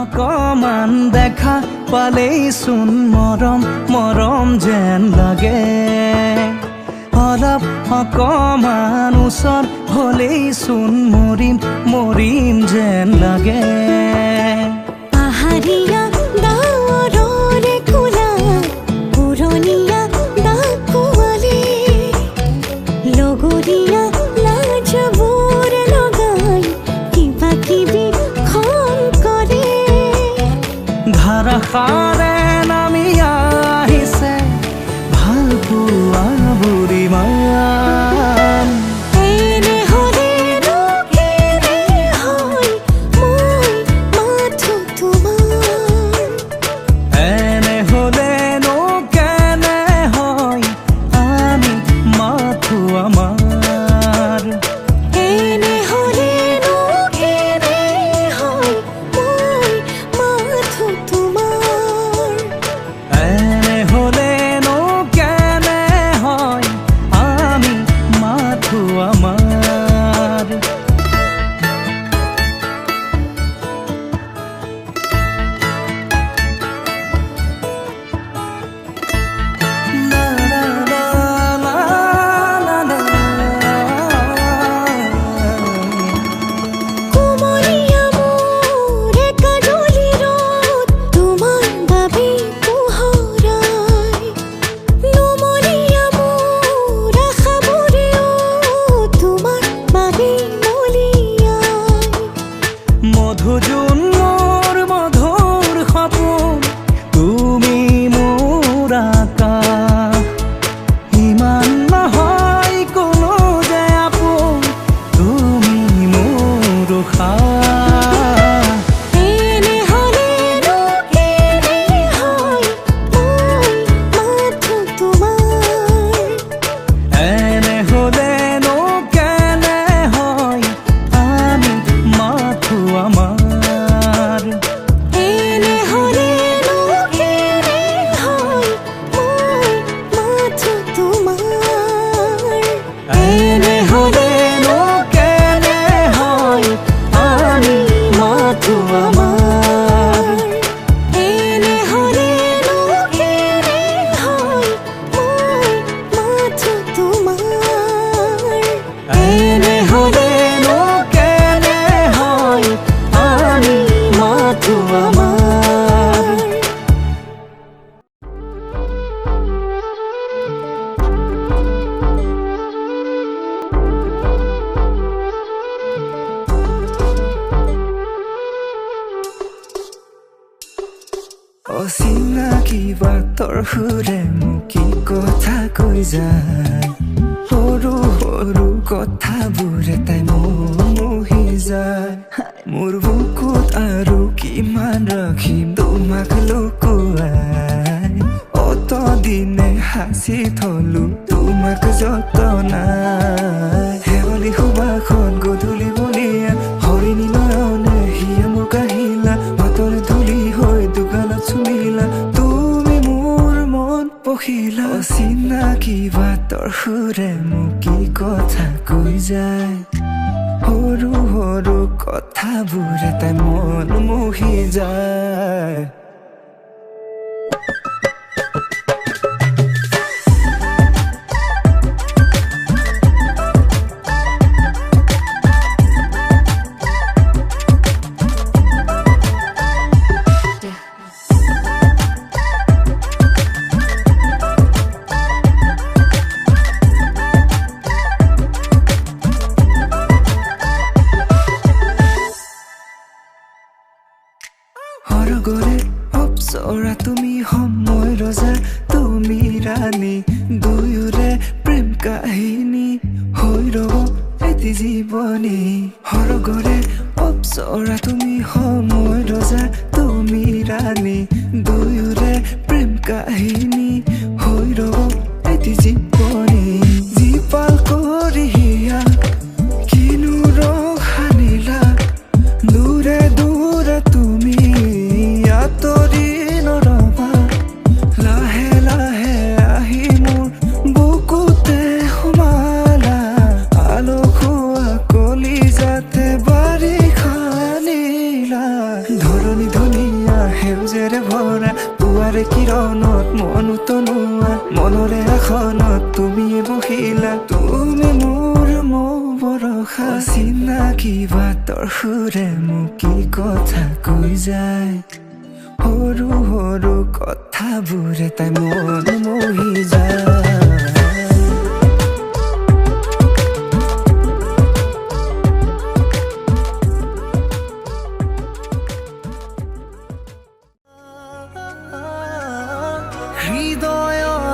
অকমান দেখা পালেই চোন মৰম মৰম যেন লাগে। অলপ অকমান ওচৰ হ'লেই চোন মৰিম মৰিম যেন লাগে। মধুজোন অচিনাকি বাটৰ সুৰে মোক কি কথা কৈ যায়? সৰু সৰু কথাবোৰে তাই মোহি যায়। মোৰ বুকুত আৰু কিমান ৰাখিম তোমাক লুকুৱাই? অত দিনে সাঁচি থলো তোমাক যতনাই। পখিলা কিবা বাটৰ সুৰে মোক কি কথা কৈ যায়? সৰু সৰু কথাবোৰে তাই মন মহি যায়। সৰগৰে অপসরা, তুমি সময় ৰজা তুমি ৰাণী দুয়োৰে প্ৰেম কাহিনী হৈ ৰব এটি জীৱনী সৰগৰে অপচৰা তুমি সময় ৰজা তুমি ৰাণী দুয়োৰে প্ৰেম কাহিনী মনৰে আসনত তুমিয়ে বহিলা তুমি মোৰ মৌ বৰষা চিনাকি বাটৰ সুৰে মোক কি কথা কৈ যায়? সৰু সৰু কথাবোৰে তাই মন মহি যায়।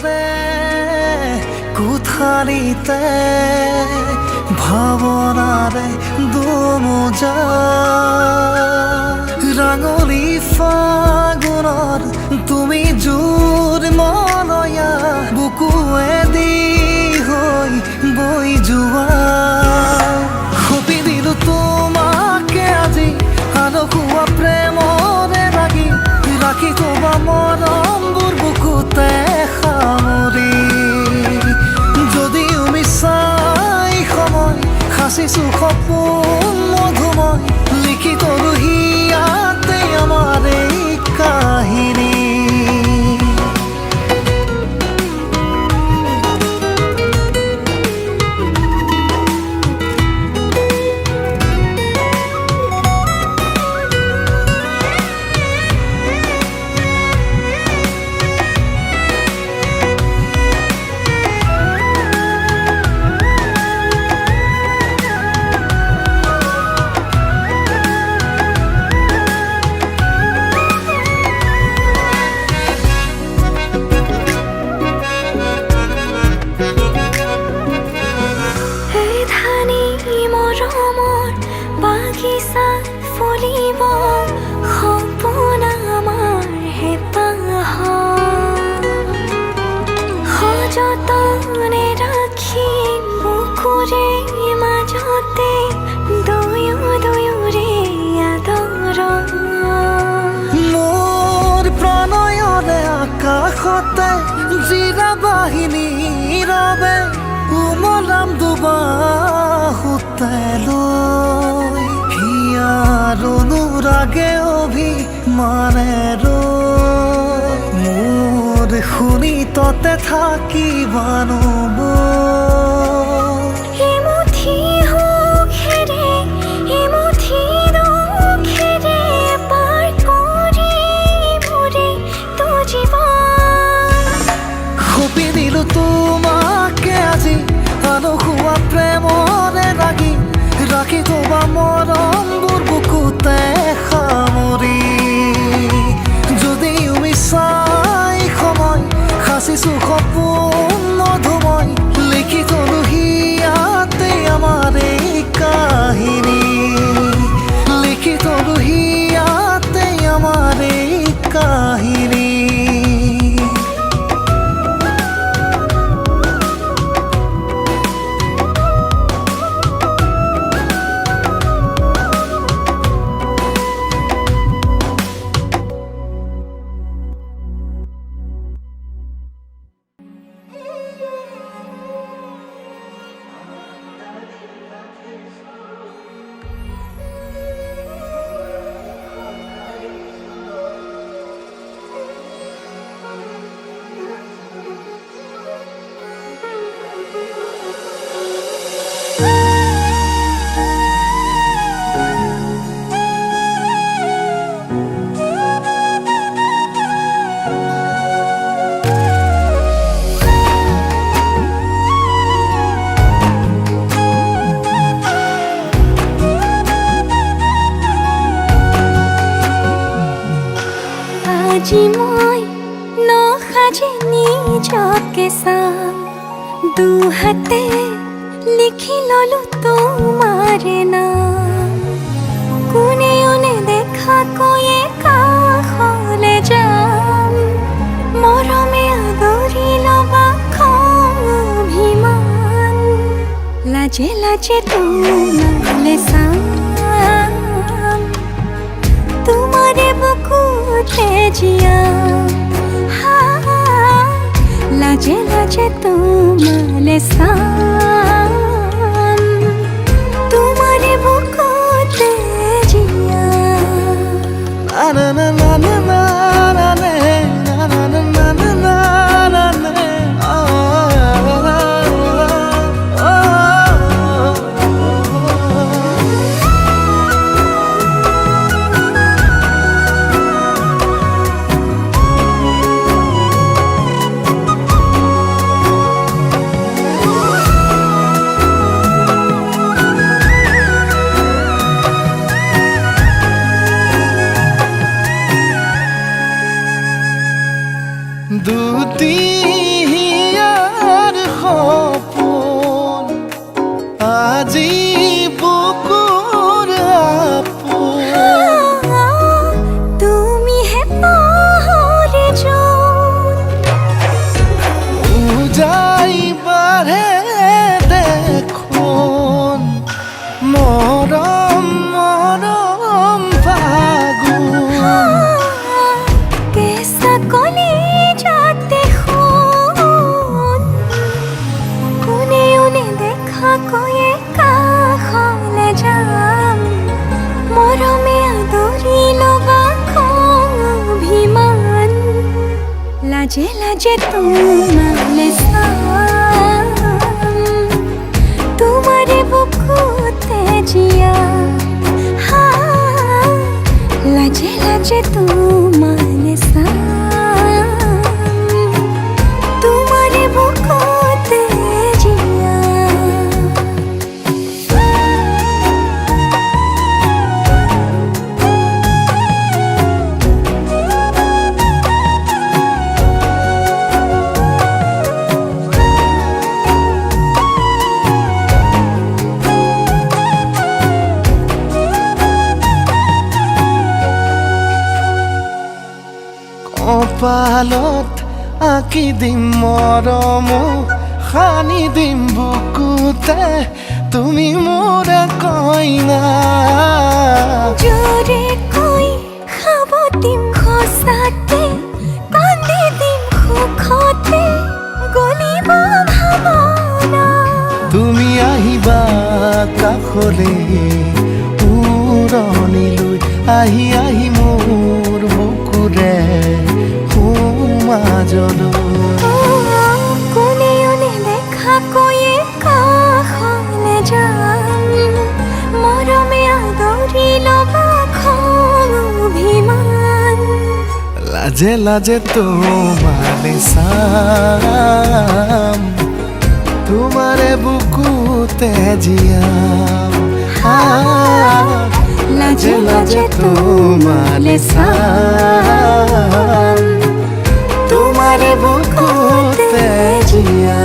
যাবে কুথারিতে ভাবনারে দুমুজা। রাঙলি ফাগুনর assim sucopou বাহিনী রবে উমলাম দুবাহুতেলৈ হিয়ার অনুরাগে অভিমানে মোর শুনি ততে থাকিবানো বই 守护。সঙ্গে সাম দু হাতে লিখি ললো তোমার নাম কোনে ওনে দেখা কয়ে কাখলে যাম মরমে আদরিল বাখ অভিমান লাজে লাজে তোমালে সাম তোমারে বুকুতে জিয়া सा সপোন আজি লাজে তোমালে তোমারে বুকুতে জিয়া হা লাজে লাজে তোমালে কপালত আঁকি দিম মৰম সানি দিম বুকুতে তুমি মোৰ কইনা। জোরে কই খাব দিম খসাতে কান্দি দিম সুখতে গলিব ভাবনা তুমি আহিবা কাষলে উৰণিলৈ আহি আহি কোনেও নেদেখা কৈয়ে কাষলে যাম মৰমে আদৰি ল'বা অভিমান। লাজে লাজে তোমারে চাম তোমারে বুকুতে জিয়াম। লাজে লাজে তোমালে চাম प्यार बुकूत जिया।